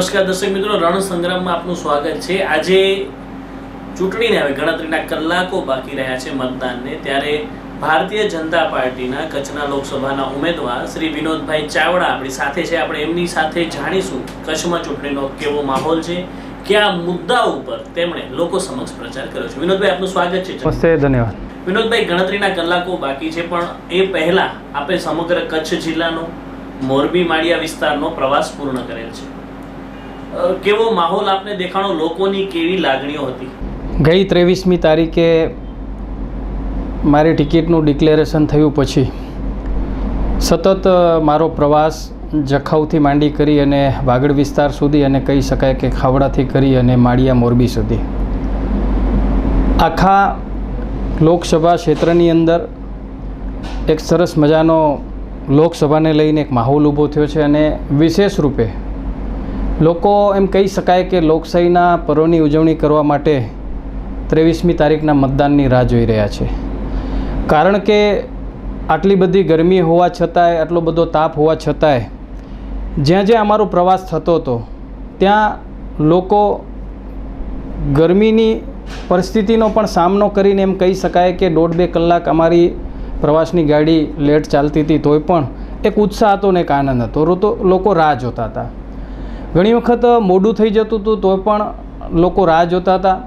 નમસ્કાર દર્શક મિત્રો રણ સંગ્રામમાં આપનું સ્વાગત છે. આજે ચૂંટણીને હવે ગણતરીના કલાકો બાકી રહ્યા છે મતદાનને. ત્યારે ભારતીય જનતા પાર્ટીના કચ્છના લોકસભાના ઉમેદવાર શ્રી વિનોદભાઈ ચાવડા આપણી સાથે છે. આપણે એમની સાથે જાણીશું કચ્છમાં ચૂંટણીનો કેવો માહોલ છે કયા મુદ્દા ઉપર તેમણે લોકો સમક્ષ પ્રચાર કર્યો છે. વિનોદભાઈ આપનું સ્વાગત છે. નમસ્તે ધન્યવાદ. વિનોદભાઈ ગણતરીના કલાકો બાકી છે પણ એ પહેલા આપણે સમગ્ર કચ્છ જિલ્લાનો મોરબી માળિયા વિસ્તારનો પ્રવાસ પૂર્ણ કરેલ છે. કેવો માહોલ આપને દેખાણો લોકોની કેવી લાગણીઓ હતી? ગઈ ત્રેવીસમી તારીખે મારી ટિકિટનું ડિક્લેરેશન થયું પછી સતત મારો પ્રવાસ જખાઉથી માંડી કરી અને વાગડ વિસ્તાર સુધી અને કહી શકાય કે ખાવડાથી કરી અને માળિયા મોરબી સુધી. આખા લોકસભા ક્ષેત્રની અંદર એક સરસ મજાનો લોકસભાને લઈને એક માહોલ ઊભો થયો છે અને વિશેષ રૂપે લોકો એમ કહી શકાય કે લોકશાહીના પર્વની ઉજવણી કરવા માટે ત્રેવીસમી તારીખના મતદાનની રાહ જોઈ રહ્યા છે. કારણ કે આટલી બધી ગરમી હોવા છતાંય, આટલો બધો તાપ હોવા છતાંય, જ્યાં જ્યાં અમારો પ્રવાસ થતો હતો, ત્યાં લોકો ગરમીની પરિસ્થિતિનો પણ સામનો કરીને એમ કહી શકાય કે દોઢ બે કલાક અમારી પ્રવાસની ગાડી લેટ ચાલતી હતી, તોય પણ એક ઉત્સાહ હતો ને એક આનંદ હતો. તો લોકો રાહ જોતા હતા. ઘણી વખત મોડું થઈ જતું હતું તો પણ લોકો રાહ જોતા હતા.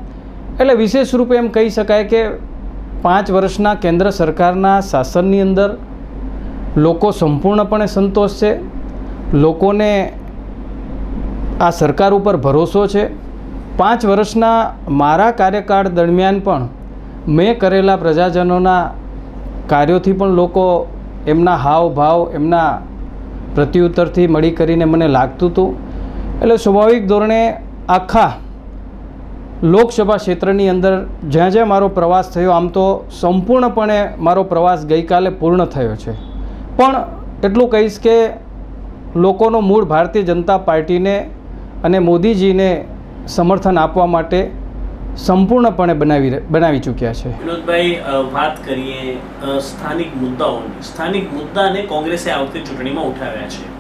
એટલે વિશેષ રૂપે એમ કહી શકાય કે પાંચ વર્ષના કેન્દ્ર સરકારના શાસનની અંદર લોકો સંપૂર્ણપણે સંતોષ છે. લોકોને આ સરકાર ઉપર ભરોસો છે. પાંચ વર્ષના મારા કાર્યકાળ દરમિયાન પણ મેં કરેલા પ્રજાજનોના કાર્યોથી પણ લોકો એમના હાવ ભાવ એમના પ્રત્યુત્તરથી મળી કરીને મને લાગતું હતું. એટલે સ્વાભાવિક ધોરણે આખા લોકસભા ક્ષેત્રની અંદર જ્યાં જ્યાં મારો પ્રવાસ થયો, આમ તો સંપૂર્ણપણે મારો પ્રવાસ ગઈકાલે પૂર્ણ થયો છે. પણ એટલું કહીશ કે લોકોનો મૂળ ભારતીય જનતા પાર્ટીને અને મોદીજીને સમર્થન આપવા માટે સંપૂર્ણપણે બનાવી બનાવી ચૂક્યા છે. વિનોદભાઈ વાત કરીએ સ્થાનિક મુદ્દાઓની. સ્થાનિક મુદ્દાને કોંગ્રેસે આવતી ચૂંટણીમાં ઉઠાવ્યા છે.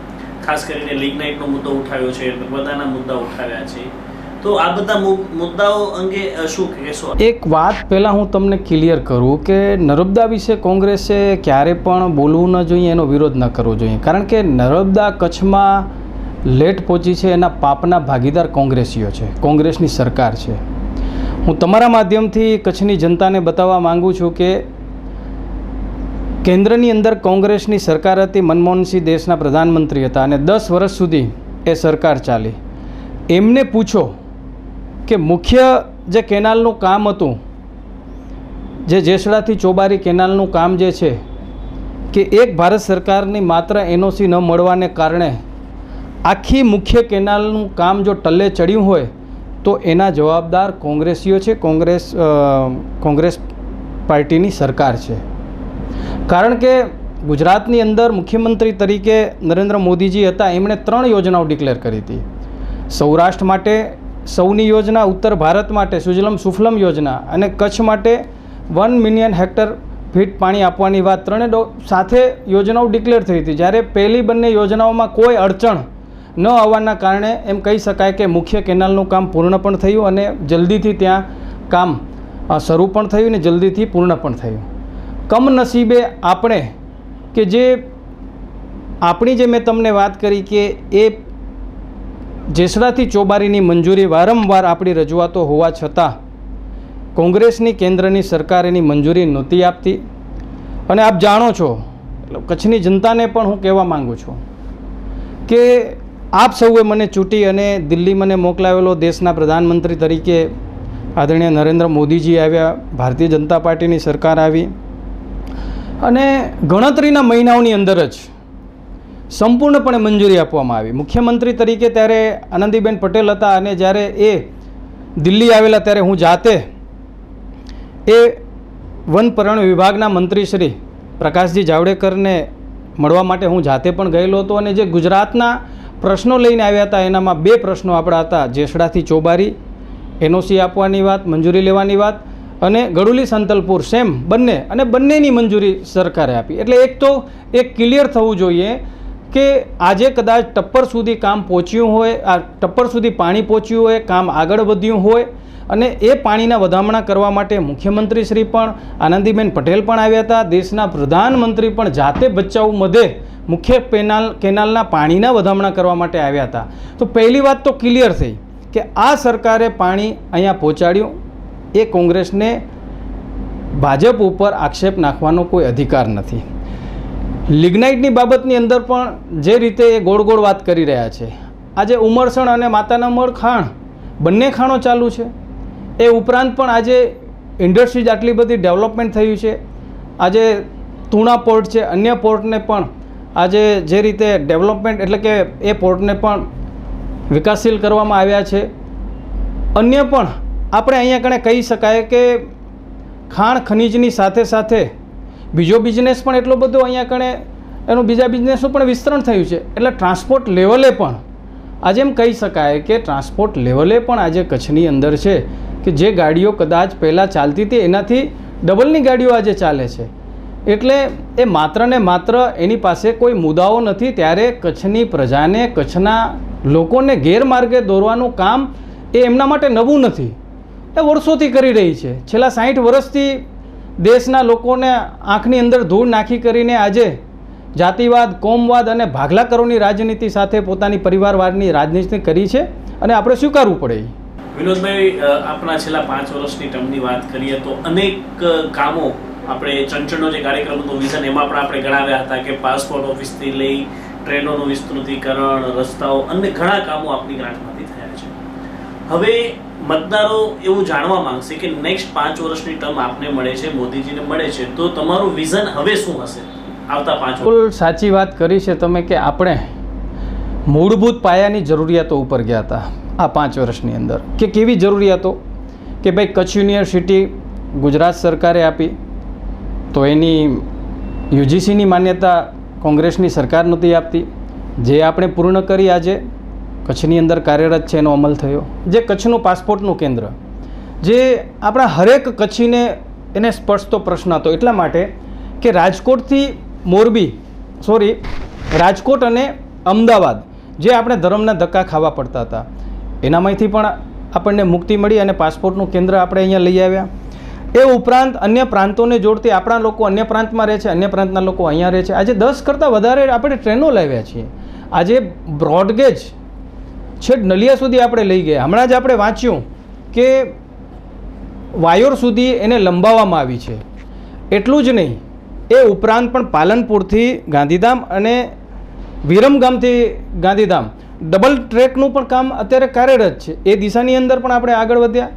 ખાસ કરીને લિગ્નાઇટનો મુદ્દો ઉઠાવ્યો છે, બધાના મુદ્દા ઉઠાવ્યા છે. તો આ બધા એક વાત પહેલાં હું તમને ક્લિયર કરું કે નર્મદા વિશે કોંગ્રેસે ક્યારે પણ બોલવું ન જોઈએ, એનો વિરોધ ન કરવો જોઈએ. કારણ કે નર્મદા કચ્છમાં લેટ પહોંચી છે, એના પાપના ભાગીદાર કોંગ્રેસીઓ છે, કોંગ્રેસની સરકાર છે. હું તમારા માધ્યમથી કચ્છની જનતાને બતાવવા માગું છું કે કેન્દ્રની અંદર કોંગ્રેસની સરકાર હતી, મનમોહનસિંહ દેશના પ્રધાનમંત્રી હતા અને દસ વર્ષ સુધી એ સરકાર ચાલી. એમને પૂછો કે મુખ્ય જે કેનાલનું કામ હતું, જે જેસડાથી ચોબારી કેનાલનું કામ જે છે, કે એક ભારત સરકારની માત્ર એનઓસી ન મળવાને કારણે આખી મુખ્ય કેનાલનું કામ જો ટલ્લે ચડ્યું હોય, તો એના જવાબદાર કોંગ્રેસીઓ છે, કોંગ્રેસ કોંગ્રેસ પાર્ટીની સરકાર છે. કારણ કે ગુજરાતની અંદર મુખ્યમંત્રી તરીકે નરેન્દ્ર મોદીજી હતા, એમણે ત્રણ યોજનાઓ ડિક્લેર કરી હતી. સૌરાષ્ટ્ર માટે સૌની યોજના, ઉત્તર ભારત માટે સુજલમ સુફલમ યોજના અને કચ્છ માટે વન મિલિયન હેક્ટર ફીટ પાણી આપવાની વાત ત્રણે સાથે યોજનાઓ ડિક્લેર થઈ હતી. જ્યારે પહેલી બંને યોજનાઓમાં કોઈ અડચણ ન આવવાના કારણે એમ કહી શકાય કે મુખ્ય કેનાલનું કામ પૂર્ણ પણ થયું અને જલ્દીથી ત્યાં કામ શરૂ પણ થયું ને જલ્દીથી પૂર્ણ પણ થયું. કમનસીબે આપણે કે જે આપણી જે મેં તમને વાત કરી કે એ જેસડાથી ચોબારીની મંજૂરી વારંવાર આપણી રજૂઆતો હોવા છતાં કોંગ્રેસની કેન્દ્રની સરકાર એની મંજૂરી નહોતી આપતી. અને આપ જાણો છો કચ્છની જનતાને પણ હું કહેવા માગું છું કે આપ સૌએ મને ચૂંટી અને દિલ્હી મને મોકલાવેલો દેશના પ્રધાનમંત્રી તરીકે આદરણીય નરેન્દ્ર મોદીજી આવ્યા, ભારતીય જનતા પાર્ટીની સરકાર આવી. અને ગણતરીના મહિનાઓની અંદર જ સંપૂર્ણપણે મંજૂરી આપવામાં આવી. મુખ્યમંત્રી તરીકે ત્યારે આનંદીબેન પટેલ હતા અને જ્યારે એ દિલ્હી આવેલા ત્યારે હું જાતે એ વન પર્યાવરણ વિભાગના મંત્રી શ્રી પ્રકાશજી જાવડેકરને મળવા માટે હું જાતે પણ ગયેલો હતો અને જે ગુજરાતના પ્રશ્નો લઈને આવ્યા હતા એનામાં બે પ્રશ્નો આપણા હતા. જેસડાથી ચોબારી, એનઓસી આપવાની વાત, મંજૂરી લેવાની વાત અને ગડુલી સંતલપુર સેમ બંને અને બંનેની મંજૂરી સરકારે આપી. એટલે એક તો એક ક્લિયર થવું જોઈએ કે આજે કદાચ ટપ્પર સુધી કામ પહોંચ્યું હોય, આ ટપ્પર સુધી પાણી પહોંચ્યું હોય, કામ આગળ વધ્યું હોય, અને એ પાણીના વધામણા કરવા માટે મુખ્યમંત્રી શ્રી પણ, આનંદીબેન પટેલ પણ આવ્યા હતા, દેશના પ્રધાનમંત્રી પણ જાતે બચાવ મધે મુખ્ય પેનાલ, કેનાલના પાણીના વધામણા કરવા માટે આવ્યા હતા. તો પહેલી વાત તો ક્લિયર થઈ કે આ સરકારે પાણી અહીંયા પહોંચાડ્યું એ કોંગ્રેસને ભાજપ ઉપર આક્ષેપ નાખવાનો કોઈ અધિકાર નથી. લિગ્નાઇટની બાબતની અંદર પણ જે રીતે એ ગોળ ગોળ વાત કરી રહ્યા છે, આજે ઉમરસણ અને માતાના મળ ખાણ બંને ખાણો ચાલુ છે. એ ઉપરાંત પણ આજે ઇન્ડસ્ટ્રીઝ આટલી બધી ડેવલપમેન્ટ થયું છે. આજે તુણા પોર્ટ છે, અન્ય પોર્ટને પણ આજે જે રીતે ડેવલપમેન્ટ એટલે કે એ પોર્ટને પણ વિકાસશીલ કરવામાં આવ્યા છે. અન્ય પણ આપણે અહીંયા કણે કહી શકાય કે ખાણ ખનીજની સાથે સાથે બીજો બિઝનેસ પણ એટલો બધો અહીંયા કણે એનું બીજા બિઝનેસનું પણ વિસ્તરણ થયું છે. એટલે ટ્રાન્સપોર્ટ લેવલે પણ આજે એમ કહી શકાય કે ટ્રાન્સપોર્ટ લેવલે પણ આજે કચ્છની અંદર છે કે જે ગાડીઓ કદાચ પહેલાં ચાલતી હતી એનાથી ડબલની ગાડીઓ આજે ચાલે છે. એટલે એ માત્ર ને માત્ર એની પાસે કોઈ મુદ્દાઓ નથી, ત્યારે કચ્છની પ્રજાને, કચ્છના લોકોને ગેરમાર્ગે દોરવાનું કામ એ એમના માટે નવું નથી. એ વર્ષોથી કરી રહી છે. છેલ્લા સાહીઠ વર્ષથી દેશના લોકોને આંખની અંદર ધૂળ નાખી કરીને આજે જાતિવાદ, કોમવાદ અને ભાગલાકરોની રાજનીતિ સાથે પોતાની પરિવારવાદની રાજનીતિ કરી છે અને આપણે સ્વીકારવું પડે. વિનોદભાઈ આપણા છેલ્લા પાંચ વર્ષની ટર્મની વાત કરીએ તો અનેક કામો આપણે ચંચળનો જે કાર્યક્રમ હતો, વિઝન, એમાં પણ આપણે ગણાવ્યા હતા કે પાસપોર્ટ ઓફિસથી લઈ ટ્રેનોનું વિસ્તૃતિકરણ, રસ્તાઓ અને ઘણા કામો આપની ગ્રાન્ટમાંથી થયા છે. હવે મતદારો એવું જાણવા માંગશે કે નેક્સ્ટ પાંચ વર્ષની ટર્મ આપને મળે છે, મોદીજીને મળે છે, તો તમારું વિઝન હવે શું હશે આવતા પાંચ બિલકુલ સાચી વાત કરી છે તમે કે આપણે મૂળભૂત પાયાની જરૂરિયાતો ઉપર ગયા હતા આ પાંચ વર્ષની અંદર. કે કેવી જરૂરિયાતો? કે ભાઈ કચ્છ યુનિવર્સિટી ગુજરાત સરકારે આપી, તો એની યુજીસીની માન્યતા કોંગ્રેસની સરકાર નહોતી આપતી. જે આપણે પૂર્ણ કરી આજે કચ્છની અંદર કાર્યરત છે એનો અમલ થયો. જે કચ્છનું પાસપોર્ટનું કેન્દ્ર. જે આપણા હરેક કચ્છીને એને સ્પર્શતો પ્રશ્ન હતો. એટલા માટે કે રાજકોટથી મોરબી સોરી રાજકોટ અને અમદાવાદ, જે આપણે ધર્મના ધક્કા ખાવા પડતા હતા. એનામાંથી પણ આપણને મુક્તિ મળી અને પાસપોર્ટનું કેન્દ્ર આપણે અહીંયા લઈ આવ્યા. એ ઉપરાંત અન્ય પ્રાંતોને જોડતી આપણા લોકો અન્ય પ્રાંતમાં રહે છે, અન્ય પ્રાંતના લોકો અહીંયા રહે છે. આજે દસ કરતાં વધારે આપણે ટ્રેનો લાવ્યા છીએ. આજે બ્રોડગેજ છેક નલિયા સુધી આપણે લઈ ગયા. હમણાં જ આપણે વાંચ્યું કે વાયોર સુધી એને લંબાવવામાં આવી છે. એટલું જ નહીં, એ ઉપરાંત પણ પાલનપુરથી ગાંધીધામ અને વિરમગામથી ગાંધીધામ. ડબલ ટ્રેકનું પણ કામ અત્યારે કાર્યરત છે. એ દિશાની અંદર પણ આપણે આગળ વધ્યા.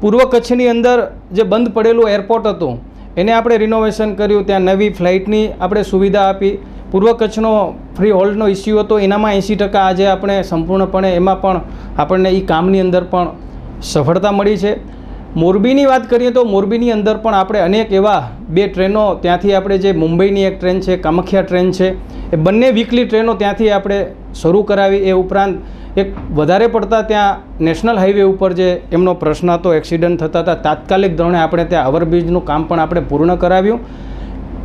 પૂર્વ કચ્છની અંદર જે બંધ પડેલું એરપોર્ટ હતું, એને આપણે રિનોવેશન કર્યું. ત્યાં નવી ફ્લાઇટની આપણે સુવિધા આપી. પૂર્વ કચ્છનો ફ્રી હોલ્ડનો ઇસ્યુ હતો. એનામાં એંસી ટકા આજે આપણે સંપૂર્ણપણે એમાં પણ આપણને એ કામની અંદર પણ સફળતા મળી છે. મોરબીની વાત કરીએ તો મોરબીની અંદર પણ આપણે અનેક એવા બે ટ્રેનો ત્યાંથી આપણે જે મુંબઈની એક ટ્રેન છે, કામખ્યા ટ્રેન છે, એ બંને વીકલી ટ્રેનો ત્યાંથી આપણે શરૂ કરાવી. એ ઉપરાંત એક વધારે પડતા ત્યાં નેશનલ હાઈવે ઉપર જે એમનો પ્રશ્ન હતો એક્સિડન્ટ થતા હતા, તાત્કાલિક ધોરણે આપણે ત્યાં ઓવરબ્રિજનું કામ પણ આપણે પૂર્ણ કરાવ્યું.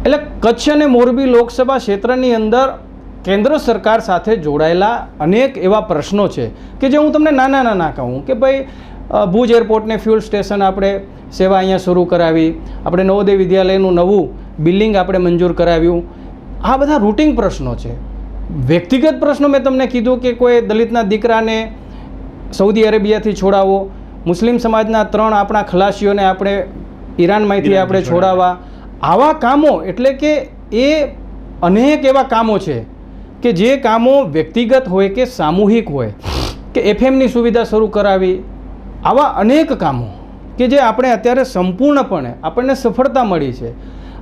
એટલે કચ્છ અને મોરબી લોકસભા ક્ષેત્રની અંદર કેન્દ્ર સરકાર સાથે જોડાયેલા અનેક એવા પ્રશ્નો છે કે જે હું તમને નાના નાના કહું કે ભાઈ ભુજ એરપોર્ટને ફ્યુલ સ્ટેશન આપણે સેવા અહીંયા શરૂ કરાવી આપણે નવોદય વિદ્યાલયનું નવું બિલ્ડિંગ આપણે મંજૂર કરાવ્યું. આ બધા રૂટિન પ્રશ્નો છે. વ્યક્તિગત પ્રશ્નો મેં તમને કીધું કે કોઈ દલિતના દીકરાને સૌદી અરેબિયાથી છોડાવો મુસ્લિમ સમાજના ત્રણ આપણા ખલાસીઓને આપણે ઈરાનમાંથી આપણે છોડાવવા આવા કામો એટલે કે એ અનેક એવા કામો છે કે જે કામો વ્યક્તિગત હોય કે સામૂહિક હોય, કે એફએમની સુવિધા શરૂ કરાવી, આવા અનેક કામો કે જે આપણે અત્યારે સંપૂર્ણપણે આપણને સફળતા મળી છે.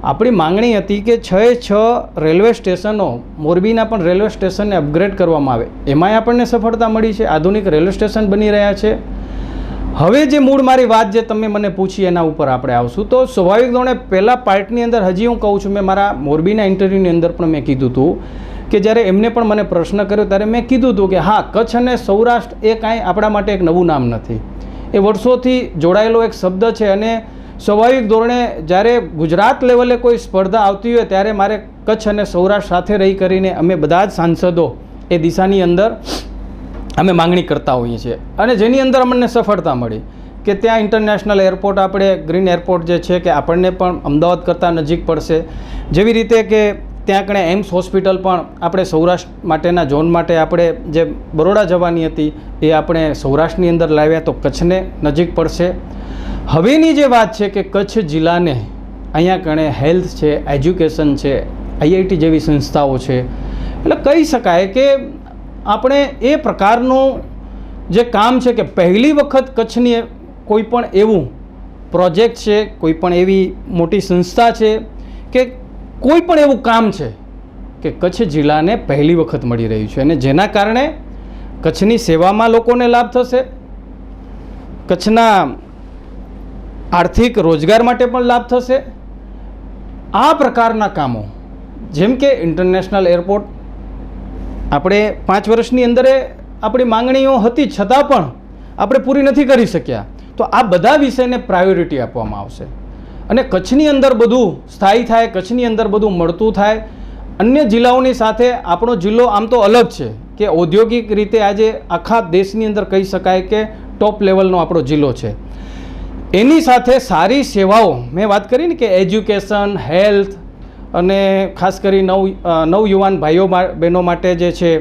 આપણી માંગણી હતી કે છ છ રેલવે સ્ટેશનો, મોરબીના પણ રેલવે સ્ટેશનને અપગ્રેડ કરવામાં આવે. એમાંય આપણને સફળતા મળી છે. આધુનિક રેલવે સ્ટેશન બની રહ્યા છે. હવે જે મૂળ મારી વાત જે તમે મને પૂછી એના ઉપર આપણે આવશું. તો સ્વાભાવિક ધોરણે પહેલાં પાર્ટની અંદર હજી હું કહું છું, મેં મારા મોરબીના ઇન્ટરવ્યૂની અંદર પણ મેં કીધું હતું કે જ્યારે એમને પણ મને પ્રશ્ન કર્યો ત્યારે મેં કીધું હતું કે હા, કચ્છ અને સૌરાષ્ટ્ર એ કાંઈ આપણા માટે એક નવું નામ નથી. એ વર્ષોથી જોડાયેલો એક શબ્દ છે અને સ્વાભાવિક ધોરણે જ્યારે ગુજરાત લેવલે કોઈ સ્પર્ધા આવતી હોય ત્યારે મારે કચ્છ અને સૌરાષ્ટ્ર સાથે રહી કરીને અમે બધા જ સાંસદો એ દિશાની અંદર અમે માંગણી કરતા હોઈએ છીએ. અને જેની અંદર અમને સફળતા મળી કે ત્યાં ઇન્ટરનેશનલ એરપોર્ટ આપણે ગ્રીન એરપોર્ટ જે છે કે આપણને પણ અમદાવાદ કરતાં નજીક પડશે. જેવી રીતે કે ત્યાં કણે એમ્સ હોસ્પિટલ પણ આપણે સૌરાષ્ટ્ર માટેના ઝોન માટે આપણે જે બરોડા જવાની હતી, એ આપણે સૌરાષ્ટ્રની અંદર લાવ્યા તો કચ્છને નજીક પડશે. હવેની જે વાત છે કે કચ્છ જિલ્લાને અહીંયા કણે હેલ્થ છે એજ્યુકેશન છે આઈઆઈટી જેવી સંસ્થાઓ છે. એટલે કહી શકાય કે આપણે એ પ્રકારનું જે કામ છે કે પહેલી વખત કચ્છની કોઈ પણ એવું પ્રોજેક્ટ છે, કોઈ પણ એવી મોટી સંસ્થા છે કે કોઈ પણ એવું કામ છે કે કચ્છ જિલ્લાને પહેલી વખત મળી રહ્યું છે અને જેના કારણે કચ્છની સેવામાં લોકોને લાભ થશે, કચ્છના આર્થિક રોજગાર માટે પણ લાભ થશે. આ પ્રકારના કામો, જેમ કે ઇન્ટરનેશનલ એરપોર્ટ આપણે પાંચ વર્ષની અંદર આપણી માંગણીઓ હતી છતાં પણ આપણે પૂરી નથી કરી શક્યા. તો આ બધા વિષયને પ્રાયોરિટી આપવામાં આવશે. અને કચ્છની અંદર બધું સ્થાયી થાય, કચ્છની અંદર બધું મળતું થાય. અન્ય જિલ્લાઓની સાથે આપણો જિલ્લો આમ તો અલગ છે કે ઔદ્યોગિક રીતે આજે આખા દેશની અંદર કહી શકાય કે ટોપ લેવલનો આપણો જિલ્લો છે. એની સાથે સારી સેવાઓ, મેં વાત કરી ને કે એજ્યુકેશન હેલ્થ અને ખાસ કરી નવ નવયુવાન ભાઈઓ બહેનો માટે જે છે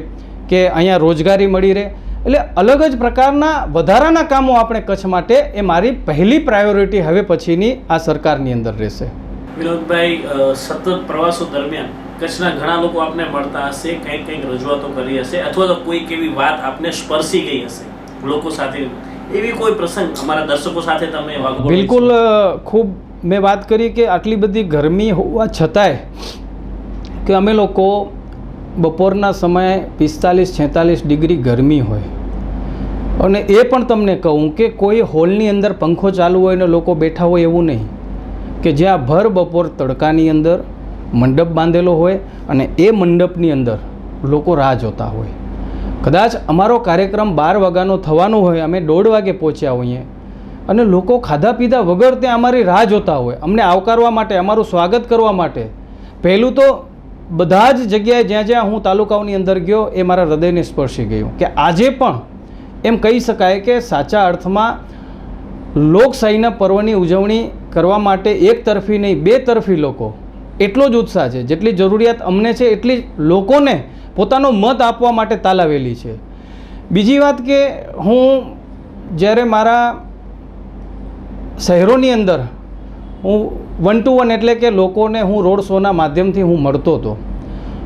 કે અહીંયા રોજગારી મળી રહે. એટલે અલગ જ પ્રકારના વધારાના કામો આપણે કચ્છ માટે એ મારી પહેલી પ્રાયોરિટી હવે પછીની આ સરકારની અંદર રહેશે. વિનોદભાઈ સતત પ્રવાસો દરમિયાન કચ્છના ઘણા લોકો આપને મળતા હશે કંઈક કંઈક રજૂઆતો કરી હશે અથવા તો કોઈક એવી વાત આપને સ્પર્શી ગઈ હશે લોકો સાથે. એવી કોઈ પ્રસંગ અમારા દર્શકો સાથે તમે બિલકુલ ખૂબ મેં વાત કરી કે આટલી બધી ગરમી હોવા છતાંય કે અમે લોકો બપોરના સમયે પિસ્તાલીસ, છેતાલીસ ડિગ્રી ગરમી હોય. અને એ પણ તમને કહું કે કોઈ હોલની અંદર પંખો ચાલુ હોય ને લોકો બેઠા હોય એવું નહીં. કે જ્યાં ભર બપોર તડકાની અંદર મંડપ બાંધેલો હોય અને એ મંડપની અંદર લોકો રાહ જોતા હોય. કદાચ અમારો કાર્યક્રમ બાર વાગ્યાનો થવાનો હોય, અમે દોઢ વાગે પહોંચ્યા હોઈએ અને લોકો ખાધા પીધા વગર ત્યાં અમારી રાહ જોતા હોય. અમને આવકારવા માટે, અમારું સ્વાગત કરવા માટે. પહેલું તો બધા જ જગ્યાએ જ્યાં જ્યાં હું તાલુકાઓની અંદર ગયો, એ મારા હૃદયને સ્પર્શી ગયું કે આજે પણ એમ કહી શકાય કે સાચા અર્થમાં લોકશાહીના પર્વની ઉજવણી કરવા માટે એક તરફી નહીં, બે તરફી લોકો એટલો જ ઉત્સાહ છે. જેટલી જરૂરિયાત અમને છે, એટલી લોકોને પોતાનો મત આપવા માટે તાલાવેલી છે. બીજી વાત કે હું જ્યારે મારા શહેરોની અંદર હું વન ટુ વન એટલે કે લોકોને હું રોડ શોના માધ્યમથી હું મળતો હતો.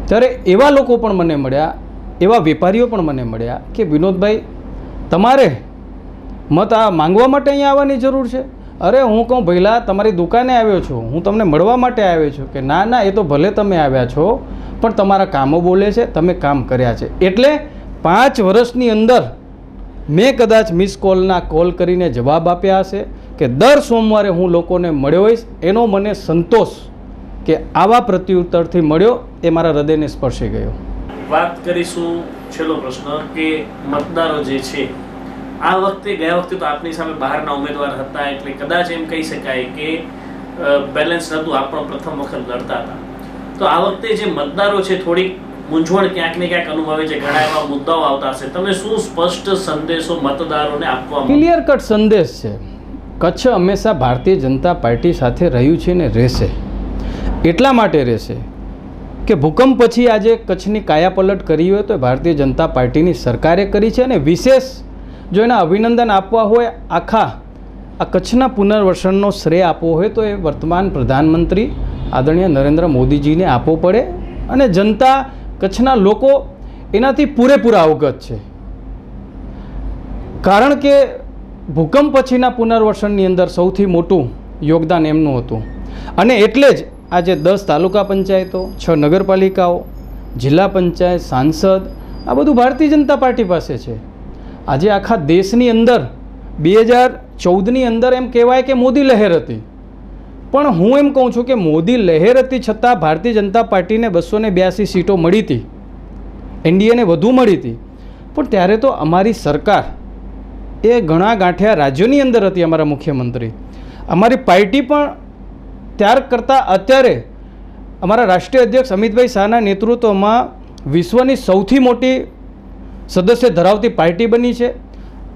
ત્યારે એવા લોકો પણ મને મળ્યા, એવા વેપારીઓ પણ મને મળ્યા કે, વિનોદભાઈ, તમારે મત આ માંગવા માટે અહીંયા આવવાની જરૂર છે? અરે, હું કહું ભૈલા તમારી દુકાને આવ્યો છું. હું તમને મળવા માટે આવ્યો છું. કે, ના ના, એ તો ભલે તમે આવ્યા છો, પણ તમારા કામો બોલે છે, તમે કામ કર્યા છે. એટલે પાંચ વર્ષની અંદર મેં કદાચ મિસ કોલના કોલ કરીને જવાબ આપ્યા હશે કે દર સોમવારે હું લોકોને મળ્યો હોઈશ, એનો મને સંતોષ કે આવા પ્રત્યુત્તરથી મળ્યો એ મારા હૃદયને સ્પર્શી ગયો. વાત કરીશું છેલ્લો પ્રશ્ન કે મતદારો જે છે, આ વખતે ગયા વખતે તો આપની સામે બહારના ઉમેદવાર હતા એટલે કદાચ એમ કહી શકાય કે બેલેન્સ નહોતું આપણો પ્રથમ વખત લડતા હતા. તો આ વખતે જે મતદારો છે થોડીક મૂંઝવણ ક્યાંક ને ક્યાંક અનુભવે છે. ઘણા એવા મુદ્દાઓ આવતા હશે. તમે શું સ્પષ્ટ સંદેશો મતદારોને આપવા ક્લિયર કટ સંદેશ છે. કચ્છ હંમેશા ભારતીય જનતા પાર્ટી સાથે રહ્યું છે ને રહેશે. એટલા માટે રહેશે કે ભૂકંપ પછી આજે કચ્છની કાયાપલટ કરી હોય તો ભારતીય જનતા પાર્ટીની સરકારે કરી છે અને વિશેષ જો એના અભિનંદન આપવા હોય, આખા, આ કચ્છના પુનર્વસનનો શ્રેય આપવો હોય તો એ વર્તમાન પ્રધાનમંત્રી આદરણીય નરેન્દ્ર મોદીજીને આપવો પડે અને જનતા કચ્છના લોકો એનાથી પૂરેપૂરા અવગત છે. કારણ કે ભૂકંપ પછીના પુનર્વસનની અંદર સૌથી મોટું યોગદાન એમનું હતું. અને એટલે જ આજે દસ તાલુકા પંચાયતો, છ નગરપાલિકાઓ, જિલ્લા પંચાયત, સાંસદ, આ બધું ભારતીય જનતા પાર્ટી પાસે છે. આજે આખા દેશની અંદર, બે હજાર ચૌદની અંદર એમ કહેવાય કે મોદી લહેર હતી. પણ હું એમ કહું છું કે મોદી લહેર હતી છતાં ભારતીય જનતા પાર્ટીને બસો ને બ્યાસી સીટો મળી હતી. એનડીએને વધુ મળી હતી. પણ ત્યારે તો અમારી સરકાર એ ઘણા ગાંઠિયા રાજ્યોની અંદર હતી અમારા મુખ્યમંત્રી. અમારી પાર્ટી પણ ત્યાર કરતાં અત્યારે અમારા રાષ્ટ્રીય અધ્યક્ષ અમિતભાઈ શાહના નેતૃત્વમાં વિશ્વની સૌથી મોટી સદસ્ય ધરાવતી પાર્ટી બની છે.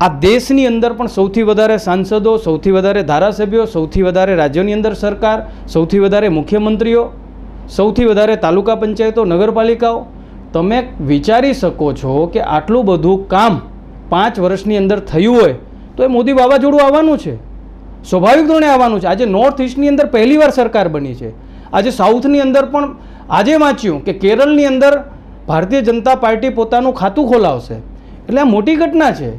આ દેશની અંદર પણ સૌથી વધારે સાંસદો, સૌથી વધારે ધારાસભ્યો, સૌથી વધારે રાજ્યોની અંદર સરકાર, સૌથી વધારે મુખ્યમંત્રીઓ, સૌથી વધારે તાલુકા પંચાયતો, નગરપાલિકાઓ, તમે વિચારી શકો છો કે આટલું બધું કામ પાંચ વર્ષની અંદર થયું હોય તો એ મોદી વાવાઝોડું આવવાનું છે. સ્વાભાવિક ધોરણે આવવાનું છે. આજે નોર્થ ઇસ્ટની અંદર પહેલીવાર સરકાર બની છે. આજે સાઉથની અંદર પણ આજે વાંચ્યું કે કેરળની અંદર ભારતીય જનતા પાર્ટી પોતાનું ખાતું ખોલાવશે. એટલે આ મોટી ઘટના છે.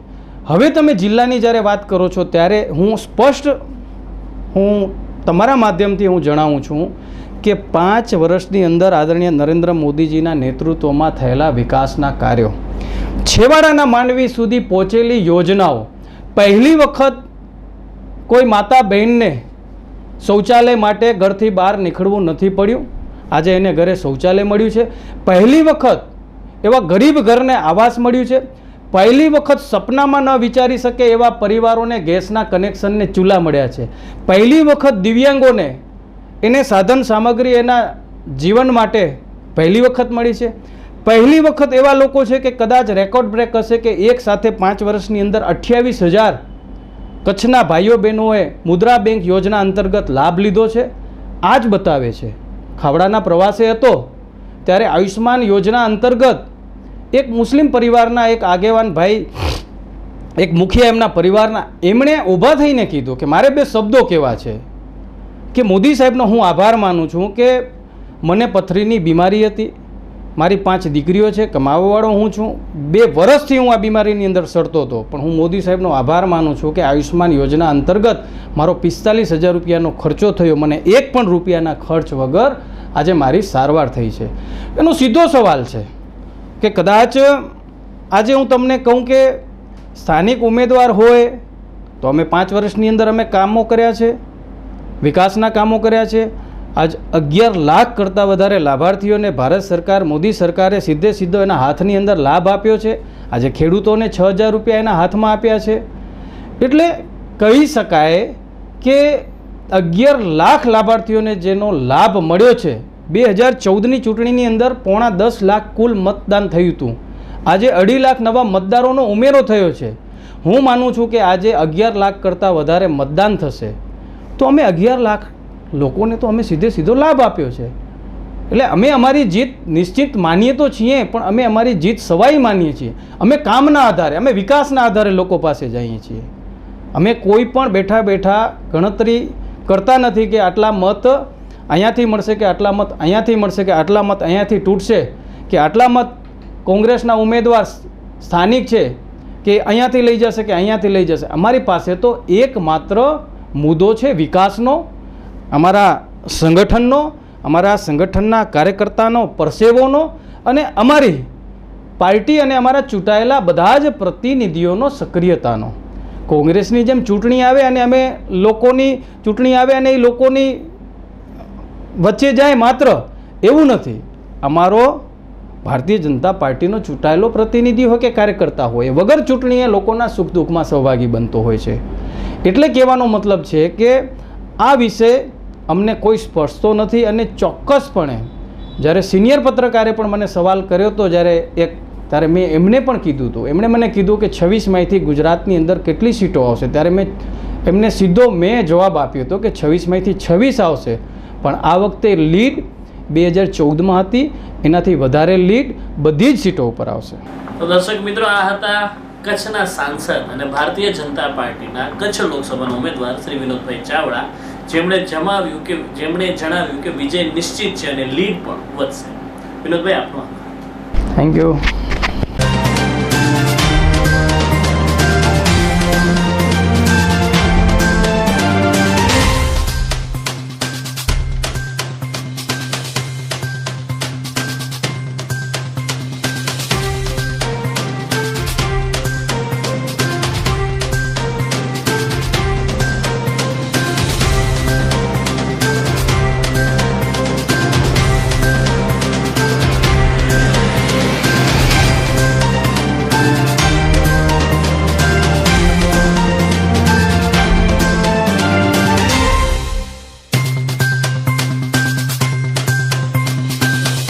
હવે તમે જિલ્લાની જ્યારે વાત કરો છો, ત્યારે હું સ્પષ્ટ હું તમારા માધ્યમથી હું જણાવું છું કે પાંચ વર્ષની અંદર આદરણીય નરેન્દ્ર મોદીજીના નેતૃત્વમાં થયેલા વિકાસના કાર્યો. છેવાડાના માનવી સુધી પહોંચેલી યોજનાઓ. પહેલી વખત કોઈ માતા બહેનને શૌચાલય માટે ઘરથી બહાર નીકળવું નથી પડ્યું. આજે એને ઘરે શૌચાલય મળ્યું છે. પહેલી વખત એવા ગરીબ ઘરને આવાસ મળ્યું છે. પહેલી વખત સપનામાં ન વિચારી શકે એવા પરિવારોને ગેસના કનેક્શનને ચૂલા મળ્યા છે. પહેલી વખત દિવ્યાંગોને એને સાધન સામગ્રી એના જીવન માટે પહેલી વખત મળી છે. પહેલી વખત એવા લોકો છે કે કદાચ રેકોર્ડ બ્રેક હશે કે એક સાથે પાંચ વર્ષની અંદર અઠ્યાવીસ હજાર કચ્છના ભાઈઓ બહેનોએ મુદ્રા બેંક યોજના અંતર્ગત લાભ લીધો છે. આ જ બતાવે છે. ખાવડાના પ્રવાસે હતો ત્યારે આયુષ્માન યોજના અંતર્ગત એક મુસ્લિમ પરિવારના એક આગેવાન ભાઈ, એક મુખિયા એમના પરિવારના, એમણે ઊભા થઈને કીધું કે મારે બે શબ્દો કહેવા છે કે મોદી સાહેબનો હું આભાર માનું છું કે મને પથરીની બીમારી હતી, મારી પાંચ દીકરીઓ છે, કમાવાવાળો હું છું, બે વર્ષથી હું આ બીમારીની અંદર સડતો હતો, પણ હું મોદી સાહેબનો આભાર માનું છું કે આયુષ્માન યોજના અંતર્ગત મારો પિસ્તાલીસ હજાર રૂપિયાનો ખર્ચો થયો, મને એક પણ રૂપિયાના ખર્ચ વગર આજે મારી સારવાર થઈ છે. એનો સીધો સવાલ છે કે કદાચ આજે હું તમને કહું કે સ્થાનિક ઉમેદવાર હોય તો અમે પાંચ વર્ષની અંદર અમે કામો કર્યા છે, વિકાસના કામો કર્યા છે. આજ અગિયાર લાખ કરતાં વધારે લાભાર્થીઓને ભારત સરકાર, મોદી સરકારે સીધે સીધો એના હાથની અંદર લાભ આપ્યો છે. આજે ખેડૂતોને છ હજાર રૂપિયા એના હાથમાં આપ્યા છે. એટલે કહી શકાય કે અગિયાર લાખ લાભાર્થીઓને જેનો લાભ મળ્યો છે બે હજાર ચૌદની ચૂંટણીની અંદર પોણા દસ લાખ કુલ મતદાન થયું હતું. આજે અઢી લાખ નવા મતદારોનો ઉમેરો થયો છે. હું માનું છું કે આજે અગિયાર લાખ કરતાં વધારે મતદાન થશે. તો અમે અગિયાર લાખ લોકોને તો અમે સીધે સીધો લાભ આપ્યો છે. એટલે અમે અમારી જીત નિશ્ચિત માનીએ તો છીએ, પણ અમે અમારી જીત સવાઈ માનીએ છીએ. અમે કામના આધારે, અમે વિકાસના આધારે લોકો પાસે જઈએ છીએ. અમે કોઈ પણ બેઠા બેઠા ગણતરી કરતા નથી કે આટલા મત અહીંયાથી મળશે કે આટલા મત, અહીંયાથી મળશે કે આટલા મત, અહીંયાથી તૂટશે કે આટલા મત કોંગ્રેસના ઉમેદવાર સ્થાનિક છે કે અહીંયાથી લઈ જશે કે અહીંયાથી લઈ જશે? અમારી પાસે તો એકમાત્ર મુદ્દો છે વિકાસનો, અમારા સંગઠનનો, અમારા સંગઠનના કાર્યકર્તાનો, પરસેવોનો અને અમારી પાર્ટી અને અમારા ચૂંટાયેલા બધા જ પ્રતિનિધિઓનો સક્રિયતાનો. કોંગ્રેસની જેમ ચૂંટણી આવે અને અમે લોકોની, ચૂંટણી આવે અને એ લોકોની વચ્ચે જાય માત્ર, એવું નથી. અમારો ભારતીય જનતા પાર્ટીનો ચૂંટાયેલો પ્રતિનિધિ હોય કે કાર્યકર્તા હોય વગર ચૂંટણીએ લોકોના સુખ દુઃખમાં સહભાગી બનતો હોય છે. એટલે કહેવાનો મતલબ છે કે આ વિશે અમને કોઈ સ્પર્શતો નથી અને ચોક્કસપણે જ્યારે સિનિયર પત્રકારે પણ મને સવાલ કર્યો હતો જ્યારે એક, ત્યારે મેં એમને પણ કીધું હતું એમણે મને કીધું કે છવ્વીસ માઈથી ગુજરાતની અંદર કેટલી સીટો આવશે? ત્યારે મેં એમને સીધો મેં જવાબ આપ્યો હતો કે છવ્વીસ માઈથી છવ્વીસ આવશે. પણ આ વખતે લીડ બે હજાર ચૌદમાં હતી. એનાથી વધારે લીડ બધી જ સીટો ઉપર આવશે. તો દર્શક મિત્રો આ હતા કચ્છના સાંસદ અને ભારતીય જનતા પાર્ટીના કચ્છ લોકસભાના ઉમેદવાર શ્રી વિનોદભાઈ ચાવડા. જેમણે જમાવ્યું કે જેમણે જણાવ્યું કે વિજય નિશ્ચિત છે અને લીડ પણ વધશે. વિનોદભાઈ આપનો થેન્ક યુ